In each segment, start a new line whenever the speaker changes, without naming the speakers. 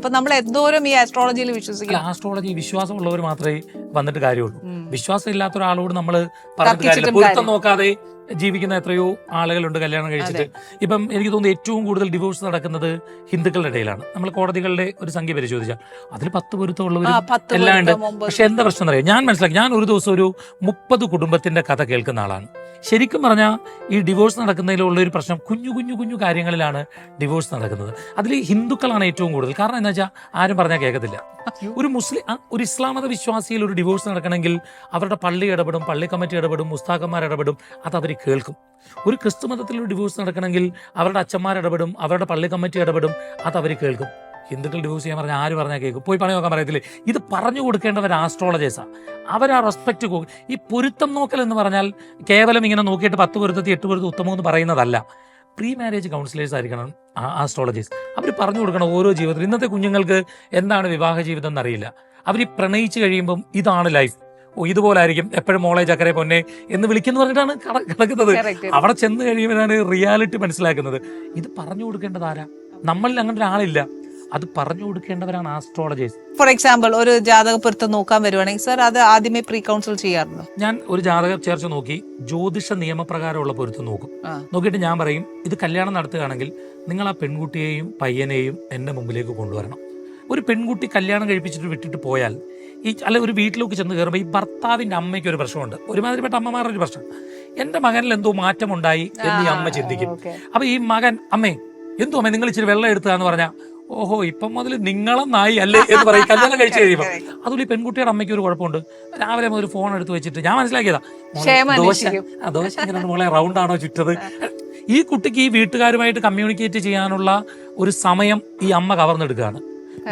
അപ്പൊ നമ്മൾ എന്തോരം ഈ ആസ്ട്രോളജിയിൽ വിശ്വസിക്കും
ആസ്ട്രോളജി വിശ്വാസമുള്ളവർ മാത്രമേ വന്നിട്ട് കാര്യമുള്ളൂ. വിശ്വാസം ഇല്ലാത്ത ഒരാളോട് നമ്മൾ പറഞ്ഞിട്ട് കാര്യമില്ല. പൊരുത്തം നോക്കാതെ ജീവിക്കുന്ന എത്രയോ ആളുകളുണ്ട് കല്യാണം കഴിച്ചിട്ട്. ഇപ്പം എനിക്ക് തോന്നുന്നു ഏറ്റവും കൂടുതൽ ഡിവോഴ്സ് നടക്കുന്നത് ഹിന്ദുക്കളുടെ ഇടയിലാണ്. നമ്മൾ കോടതികളുടെ ഒരു സംഖ്യ പരിശോധിച്ചാൽ അതിൽ പത്ത്
പൊരുത്തമുള്ളവർ
എല്ലാം ഉണ്ട്. പക്ഷെ എന്താ പ്രശ്നം എന്നറിയാം? ഞാൻ മനസ്സിലാക്കി. ഞാൻ ഒരു ദിവസം ഒരു മുപ്പത് കുടുംബത്തിന്റെ കഥ കേൾക്കുന്ന ആളാണ്. ശരിക്കും പറഞ്ഞാൽ ഈ ഡിവോഴ്സ് നടക്കുന്നതിലുള്ള ഒരു പ്രശ്നം കുഞ്ഞു കുഞ്ഞു കുഞ്ഞു കാര്യങ്ങളിലാണ് ഡിവോഴ്സ് നടക്കുന്നത്. അതിൽ ഹിന്ദുക്കളാണ് ഏറ്റവും കൂടുതൽ. കാരണം എന്താ വെച്ചാൽ ആരും പറഞ്ഞാൽ കേൾക്കത്തില്ല. ഒരു മുസ്ലിം ഒരു ഇസ്ലാമത വിശ്വാസിയിൽ ഒരു ഡിവോഴ്സ് നടക്കണമെങ്കിൽ അവരുടെ പള്ളി ഇടപെടും പള്ളി കമ്മിറ്റി ഇടപെടും മുസ്താക്കന്മാർ ഇടപെടും. അത് അവർ കേൾക്കും. ഒരു ക്രിസ്തു മതത്തിൽ ഒരു ഡിവോഴ്സ് നടക്കണമെങ്കിൽ അവരുടെ അച്ഛന്മാർ ഇടപെടും അവരുടെ പള്ളി കമ്മിറ്റി ഇടപെടും. അത് അവർ കേൾക്കും. ഹിന്ദുക്കൾ ഡിവോഴ്സ് ചെയ്യാൻ പറഞ്ഞാൽ ആര് പറഞ്ഞാൽ കേൾക്കും? പോയി പണി നോക്കാൻ പറയത്തില്ലേ? ഇത് പറഞ്ഞു കൊടുക്കേണ്ടവർ ആസ്ട്രോളജേഴ്സാണ് അവർ ആ റെസ്പെക്ട് ഈ പൊരുത്തം നോക്കൽ എന്ന് പറഞ്ഞാൽ കേവലം ഇങ്ങനെ നോക്കിയിട്ട് പത്ത് പൊരുത്തത്തി എട്ട് പൊരുത്തം ഉത്തമം എന്ന് പറയുന്നതല്ല. പ്രീ മാരേജ് കൗൺസിലേഴ്സ് ആയിരിക്കണം ആസ്ട്രോളജീസ് അവർ പറഞ്ഞു കൊടുക്കണം ഓരോ ജീവിതത്തിൽ ഇന്നത്തെ കുഞ്ഞുങ്ങൾക്ക് എന്താണ് വിവാഹ ജീവിതം എന്നറിയില്ല അവർ ഈ പ്രണയിച്ച് കഴിയുമ്പം ഇതാണ് ലൈഫ്. ഓ ഇതുപോലായിരിക്കും എപ്പോഴും മോളെ ചക്കരെ പൊന്നെ എന്ന് വിളിക്കുന്നു പറഞ്ഞിട്ടാണ് കട- കിടക്കുന്നത്. അവിടെ ചെന്ന് കഴിയുമ്പോഴാണ് റിയാലിറ്റി മനസ്സിലാക്കുന്നത്. ഇത് പറഞ്ഞു കൊടുക്കേണ്ടത് ആരാ? നമ്മളിൽ അങ്ങനെ ഒരാളില്ല അത് പറഞ്ഞു കൊടുക്കേണ്ടവരാണ് ആസ്ട്രോളജേഴ്സ്
ഫോർ എക്സാമ്പിൾ ഒരു ജാതക പൊരുത്തം നോക്കാൻ വരുവാണെങ്കിൽ സർ അത് ആദ്യമേ പ്രീ കൗൺസിൽ ചെയ്യാറുണ്ട്?
ഞാൻ ഒരു ജാതക ചേർച്ച നോക്കി ജ്യോതിഷ നിയമപ്രകാരമുള്ള പൊരുത്തം നോക്കും. നോക്കിയിട്ട് ഞാൻ പറയും ഇത് കല്യാണം നടത്തുകയാണെങ്കിൽ നിങ്ങൾ ആ പെൺകുട്ടിയെയും പയ്യനെയും എന്റെ മുമ്പിലേക്ക് കൊണ്ടുവരണം. ഒരു പെൺകുട്ടി കല്യാണം കഴിപ്പിച്ചിട്ട് വിട്ടിട്ട് പോയാൽ ഈ അല്ല ഒരു വീട്ടിലേക്ക് ചെന്ന് കയറുമ്പോൾ ഈ ഭർത്താവിന്റെ അമ്മയ്ക്ക് ഒരു പ്രശ്നമുണ്ട്. ഒരുമാതിരിപ്പെട്ട അമ്മമാരുടെ ഒരു പ്രശ്നം. എന്റെ മകനിൽ എന്തോ മാറ്റമുണ്ടായി എന്ന് ഈ അമ്മ ചിന്തിക്കും.
അപ്പോൾ
അപ്പൊ ഈ മകൻ അമ്മേ എന്തോ അമ്മേ നിങ്ങൾ ഇച്ചിരി വെള്ളം എടുത്താന്ന് പറഞ്ഞാൽ ഓഹോ ഇപ്പം മുതൽ നിങ്ങളെന്നായി അല്ലേ? എന്ന് പറയും. കല്യാണം കഴിച്ച് കഴിയുമ്പോൾ അതുപോലെ ഈ പെൺകുട്ടിയുടെ അമ്മയ്ക്ക് ഒരു കുഴപ്പമുണ്ട്. രാവിലെ മുതൽ ഫോൺ എടുത്ത് വെച്ചിട്ട് ഞാൻ മനസ്സിലാക്കിയതാ ദോശ ദോശ എങ്ങനെയാണ് മോളെ റൗണ്ട് ആണോ ചുറ്റത്? ഈ കുട്ടിക്ക് ഈ വീട്ടുകാരുമായിട്ട് കമ്മ്യൂണിക്കേറ്റ് ചെയ്യാനുള്ള ഒരു സമയം ഈ അമ്മ കവർന്നെടുക്കുകയാണ്.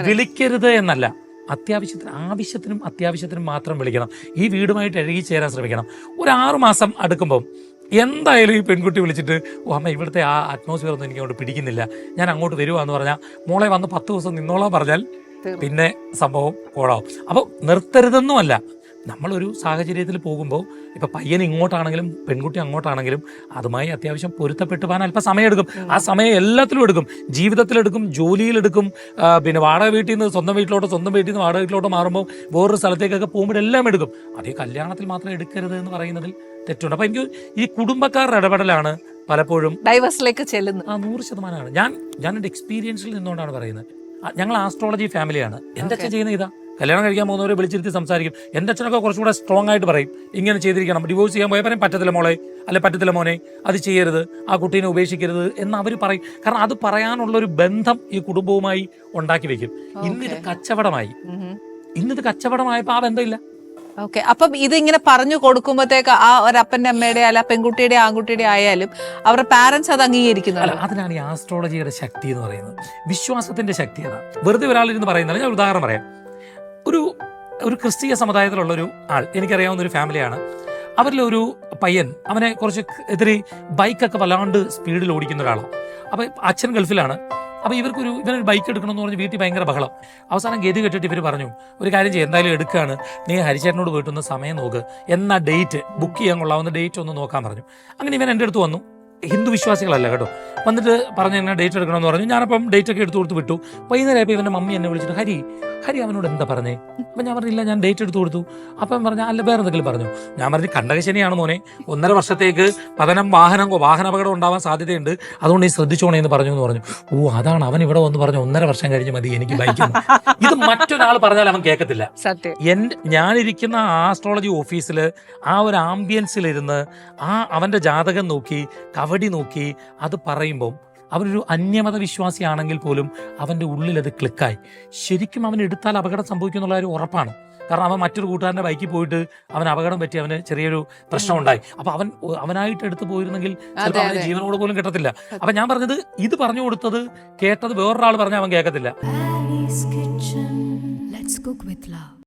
വിളിക്കരുത് എന്നല്ല. അത്യാവശ്യത്തിന് ആവശ്യത്തിനും അത്യാവശ്യത്തിനും മാത്രം വിളിക്കണം. ഈ വീടുമായിട്ട് ഇഴകി ചേരാൻ ശ്രമിക്കണം. ഒരു ആറു മാസം അടുക്കുമ്പം എന്തായാലും ഈ പെൺകുട്ടി വിളിച്ചിട്ട് ഓ അമ്മ ഇവിടുത്തെ ആ അറ്റ്മോസ്ഫിയർ ഒന്നും എനിക്ക് അങ്ങോട്ട് പിടിക്കുന്നില്ല. ഞാൻ അങ്ങോട്ട് വരുവാന്ന് പറഞ്ഞാൽ മോളെ വന്ന് പത്ത് ദിവസം നിന്നോളാൻ പറഞ്ഞാൽ പിന്നെ സംഭവം കോളാവും. അപ്പോൾ നിർത്തരുതെന്നുമല്ല. നമ്മളൊരു സാഹചര്യത്തിൽ പോകുമ്പോൾ ഇപ്പം പയ്യൻ ഇങ്ങോട്ടാണെങ്കിലും പെൺകുട്ടി അങ്ങോട്ടാണെങ്കിലും അതുമായി അത്യാവശ്യം പൊരുത്തപ്പെട്ടു പോകാൻ അല്പം സമയമെടുക്കും. ആ സമയം എല്ലാത്തിലും എടുക്കും. ജീവിതത്തിലെടുക്കും ജോലിയിലെടുക്കും പിന്നെ വാടക വീട്ടിൽ നിന്ന് സ്വന്തം വീട്ടിലോട്ട് സ്വന്തം വീട്ടിൽ നിന്ന് വാടക വീട്ടിലോട്ട് മാറുമ്പോൾ വേറൊരു സ്ഥലത്തേക്കൊക്കെ പോകുമ്പോഴെല്ലാം എടുക്കും. അതേ കല്യാണത്തിൽ മാത്രം എടുക്കരുത് എന്ന് പറയുന്നതിൽ തെറ്റുണ്ട്. അപ്പം എനിക്ക് ഈ കുടുംബക്കാരുടെ ഇടപെടലാണ് പലപ്പോഴും.
ഡൈവേഴ്സിലേക്ക് ചെല്ലുന്നത്
ആ നൂറ് ശതമാനമാണ്. ഞാൻ ഞാൻ എന്റെ എക്സ്പീരിയൻസിൽ നിന്നുകൊണ്ടാണ് പറയുന്നത്. ഞങ്ങൾ ആസ്ട്രോളജി ഫാമിലിയാണ് എന്തൊക്കെ ചെയ്യുന്നത് ചെയ്യുന്ന ഇതാ? കല്യാണം കഴിക്കാൻ പോകുന്നവരെ വിളിച്ചിരുത്തി സംസാരിക്കും. എന്റെ അച്ഛനൊക്കെ കുറച്ചുകൂടെ സ്ട്രോങ് ആയിട്ട് പറയും. ഇങ്ങനെ ചെയ്തിരിക്കണം. ഡിവോഴ്സ് ചെയ്യാൻ പോയാൽ പറയും പറ്റത്തില്ല മോളെ. അല്ലെ പറ്റത്തില്ല മോനെ അത് ചെയ്യരുത്. ആ കുട്ടീനെ ഉപേക്ഷിക്കരുത്. എന്ന് അവർ പറയും. കാരണം അത് പറയാനുള്ള ഒരു ബന്ധം ഈ കുടുംബവുമായി ഉണ്ടാക്കി വെക്കും. ഇന്നിത് കച്ചവടമായി. ഇന്നിത് കച്ചവടമായപ്പോൾ ആ ബന്ധമില്ല.
ഓക്കെ അപ്പം ഇതിങ്ങനെ പറഞ്ഞു കൊടുക്കുമ്പോഴത്തേക്ക് ആ ഒരു അപ്പന്റെ അമ്മയുടെ അല്ല പെൺകുട്ടിയുടെ ആൺകുട്ടിയുടെ ആയാലും അവരുടെ പാരന്റ്സ് അത്
അല്ല അതിനാണ് ഈ ആസ്ട്രോളജിയുടെ ശക്തി എന്ന് പറയുന്നത്. വിശ്വാസത്തിന്റെ ശക്തി അതാണ് വെറുതെ ഒരാളിരുന്ന് പറയുന്നില്ല ഞാൻ ഉദാഹരണം പറയാം. ഒരു ഒരു ക്രിസ്തീയ സമുദായത്തിലുള്ളൊരു ആൾ എനിക്കറിയാവുന്ന ഒരു ഫാമിലിയാണ്. അവരിലൊരു പയ്യൻ അവനെ കുറച്ച് എതിരെ ബൈക്കൊക്കെ വല്ലാണ്ട് സ്പീഡിൽ ഓടിക്കുന്ന ഒരാളാണ് അപ്പം അച്ഛൻ ഗൾഫിലാണ്. അപ്പോൾ ഇവർക്കൊരു ഇവനൊരു ബൈക്ക് എടുക്കണമെന്ന് പറഞ്ഞ് വീട്ടിൽ ഭയങ്കര ബഹളം. അവസാനം ഗതി കെട്ടിട്ട് ഇവർ പറഞ്ഞു ഒരു കാര്യം ചെയ്യും എന്തായാലും എടുക്കുകയാണ് നീ ഹരിചേട്ടനോട് പോയിട്ടൊന്ന് സമയം നോക്ക്. എന്നാ ഡേറ്റ് ബുക്ക് ചെയ്യാൻ കൊള്ളാവുന്ന ഡേറ്റ് ഒന്ന് നോക്കാൻ പറഞ്ഞു. അങ്ങനെ ഇവൻ എന്റെ അടുത്ത് വന്നു. ഹിന്ദു വിശ്വാസികളല്ല കേട്ടോ. വന്നിട്ട് പറഞ്ഞു എന്നെ ഡേറ്റ് എടുക്കണമെന്ന് പറഞ്ഞു. ഞാനപ്പം ഡേറ്റ് ഒക്കെ എടുത്തു കൊടുത്ത് വിട്ടു. വൈകുന്നേരം ഇവന്റെ മമ്മി എന്നെ വിളിച്ചിട്ട് ഹരി ഹരി അവനോട് എന്താ പറഞ്ഞേ? അപ്പം ഞാൻ പറഞ്ഞില്ല ഞാൻ ഡേറ്റ് എടുത്തു കൊടുത്തു. അപ്പം പറഞ്ഞ അല്ല വേറെ എന്തെങ്കിലും പറഞ്ഞു? ഞാൻ പറഞ്ഞു കണ്ടകശനിയാണ് മോനെ. ഒന്നര വർഷത്തേക്ക് പതനം വാഹനം വാഹന അപകടം ഉണ്ടാവാൻ സാധ്യതയുണ്ട്. അതുകൊണ്ട് നീ ശ്രദ്ധിച്ചോണേ എന്ന് പറഞ്ഞു എന്ന് പറഞ്ഞു. ഓ അതാണ് അവൻ ഇവിടെ വന്ന് പറഞ്ഞു ഒന്നര വർഷം കഴിഞ്ഞ് മതി എനിക്ക് ബൈക്ക് ഇത് മറ്റൊരാൾ പറഞ്ഞാൽ അവൻ കേൾക്കത്തില്ല. എന്റെ ഞാനിരിക്കുന്ന ആസ്ട്രോളജി ഓഫീസിൽ ആ ഒരു ആംബിയൻസിലിരുന്ന് ആ അവന്റെ ജാതകം നോക്കി കവടി നോക്കി അത് പറയുമ്പം അവനൊരു അന്യമത വിശ്വാസിയാണെങ്കിൽ പോലും അവന്റെ ഉള്ളിൽ അത് ക്ലിക്കായി. ശരിക്കും അവൻ എടുത്താൽ അപകടം സംഭവിക്കും എന്നുള്ള ഒരു ഉറപ്പാണ്. കാരണം അവൻ മറ്റൊരു കൂട്ടുകാരന്റെ ബൈക്കിൽ പോയിട്ട് അവൻ അപകടം പറ്റി അവന് ചെറിയൊരു പ്രശ്നം ഉണ്ടായി അപ്പൊ അവൻ അവനായിട്ട് എടുത്തു പോയിരുന്നെങ്കിൽ ചിലപ്പോൾ അവന്. ജീവനോട് പോലും കിട്ടത്തില്ല. അപ്പൊ ഞാൻ പറഞ്ഞത് ഇത് പറഞ്ഞു കൊടുത്തത് കേട്ടത് വേറൊരാൾ പറഞ്ഞാൽ അവൻ കേൾക്കത്തില്ല.